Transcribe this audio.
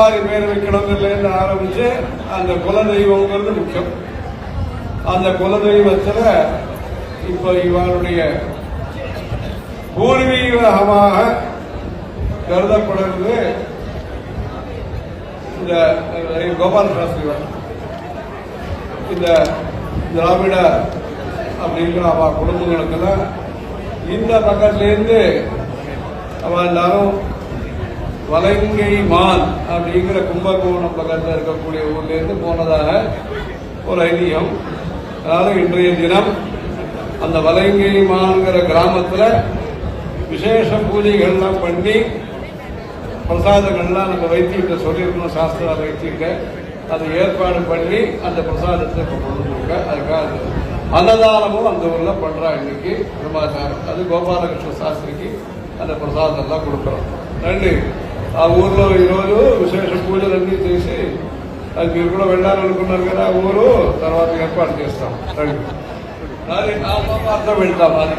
ஆறு பேர் வைக்கணுங்கிறதுலேருந்து ஆரம்பிச்சு அந்த குலதெய்வங்கிறது முக்கியம். அந்த குலதெய்வத்துல இப்ப இவருடைய பூர்வீகமாக கருதப்படுவது இந்த கோபால சாஸ்திரிவர் இந்த திராவிட அப்படிங்கிற அவ குடும்பங்களுக்கெல்லாம் இந்த பக்கத்துலேருந்து அவ எல்லாரும் வலங்கை மான் அப்படிங்கிற கும்பகோணம் பக்கத்தில் இருக்கக்கூடிய ஊர்லேருந்து போனதாக ஒரு ஐதீகம். அதாவது இன்றைய தினம் அந்த வலங்கை மான்கிற கிராமத்தில் விசேஷ பூஜைகள்லாம் பண்ணி பிரசாதங்கள்லாம் நம்ம வைத்தியத்தை சொல்லியிருக்கணும் சாஸ்திரா வைத்தியிட்ட அதை ஏற்பாடு பண்ணி அந்த பிரசாதத்தை இப்போ கொண்டு இருக்க அதுக்காக அன்னதானமும் அந்த ஊரில் பண்ணுறா இன்னைக்கு பிரமாச்சாரம் அது கோபாலகிருஷ்ண சாஸ்திரிக்கு அந்த பிரசாதம் எல்லாம் கொடுக்குறோம். நன்றி. ఆ ఊర్లో ఈరోజు విశేష పూజలు అన్నీ చేసి అది మీరు కూడా వెళ్ళాలనుకున్నారు కదా ఆ ఊరు తర్వాత ఏర్పాటు చేస్తాం. అర్థం వెళ్తాం అది.